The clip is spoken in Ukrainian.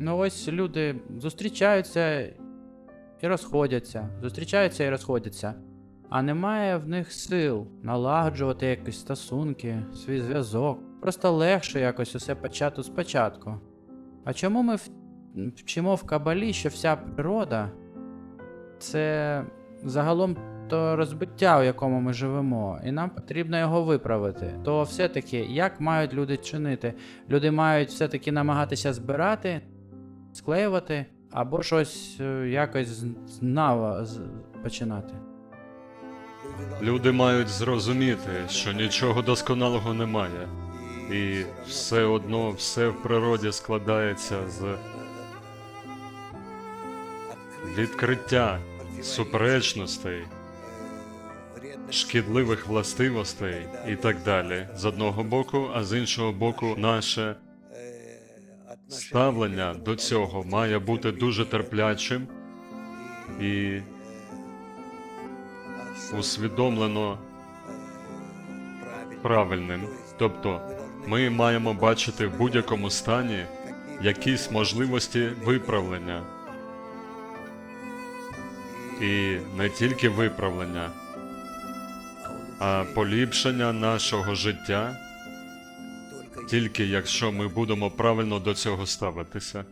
Ну ось люди зустрічаються і розходяться, зустрічаються і розходяться. А немає в них сил налагоджувати якісь стосунки, свій зв'язок. Просто легше якось усе почати спочатку. А чому ми вчимо в кабалі, що вся природа це загалом то розбиття, у якому ми живемо, і нам потрібно його виправити. То все-таки як мають люди чинити? Люди мають все-таки намагатися збирати, склеювати, або щось е, якось з- починати. Люди мають зрозуміти, що нічого досконалого немає, і все одно все в природі складається з відкриття суперечностей, шкідливих властивостей і так далі. З одного боку, а з іншого боку, наше ставлення до цього має бути дуже терплячим і усвідомлено правильним. Тобто, ми маємо бачити в будь-якому стані якісь можливості виправлення. І не тільки виправлення, а поліпшення нашого життя, тільки якщо ми будемо правильно до цього ставитися.